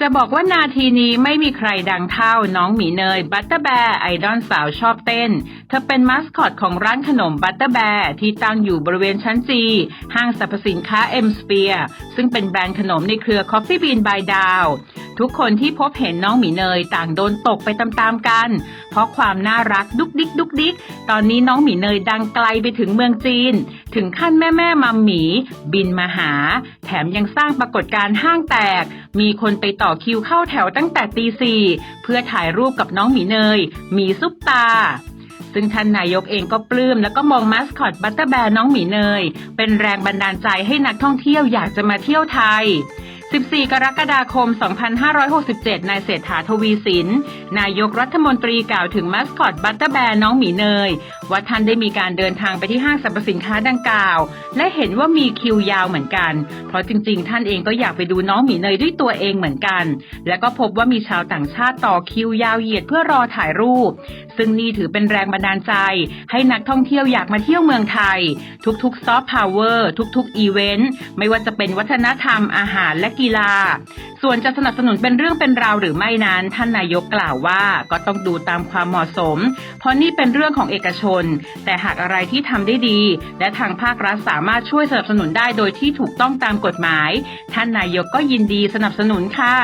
จะบอกว่านาทีนี้ไม่มีใครดังเท่าน้องหมีเนยบัตเตอร์แบร์ไอดอลสาวชอบเต้น เธอเป็นมาสคอตของร้านขนมบัตเตอร์แบร์ที่ตั้งอยู่บริเวณชั้นจีห้างสรรพสินค้าเอ็มสเปียซึ่งเป็นแบรนด์ขนมในเครือ Coffee Bean by Dow ทุกคนที่พบเห็นน้องหมีเนยต่างโดนตกไปตามๆกัน เพราะความน่ารักดุกดิกดุกดิก ตอนนี้น้องหมีเนยดังไกลไปถึงเมืองจีน ถึงขั้นแม่แม่มัมหมี บินมาหา แถมยังสร้างปรากฏการณ์ห้างแตก มีคนไปต่อคิวเข้าแถวตั้งแต่ตีสี่เพื่อถ่ายรูปกับน้องหมีเนยหมีซุปตาซึ่งท่านนายกเองก็ปลื้มแล้วก็มองมาสคอตบัตเตอร์แบร์น้องหมีเนย เป็นแรงบันดาลใจให้นักท่องเที่ยวอยากจะมาเที่ยวไทย 14 กรกฎาคม 2567 นายเศรษฐาทวีสิน นายกรัฐมนตรีกล่าวถึงมาสคอตบัตเตอร์แบร์น้องหมีเนย ว่าท่านได้มีการเดินทางไปที่ห้างสรรพสินค้าดังกล่าว และเห็นว่ามีคิวยาวเหมือนกัน เพราะจริงๆ ท่านเองก็อยากไปดูน้องหมีเนยด้วยตัวเองเหมือนกัน และก็พบว่ามีชาวต่างชาติต่อคิวยาวเหยียดเพื่อรอถ่ายรูป ซึ่งนี่ถือเป็นแรงบันดาลใจ ให้นักท่องเที่ยวอยากมาเที่ยวเมืองไทย ทุกๆซอฟต์พาวเวอร์ทุกๆอีเวนต์ไม่ว่าจะเป็นวัฒนธรรมอาหารและกีฬา ส่วนจะสนับสนุนเป็นเรื่องเป็นราวหรือไม่นั้น ท่านนายกกล่าวว่าก็ต้องดูตามความเหมาะสม เพราะนี่เป็นเรื่องของเอกชน แต่หากอะไรที่ทำได้ดี และทางภาครัฐสามารถช่วยสนับสนุนได้โดยที่ถูกต้องตามกฎหมาย ท่านนายกก็ยินดีสนับสนุนค่ะ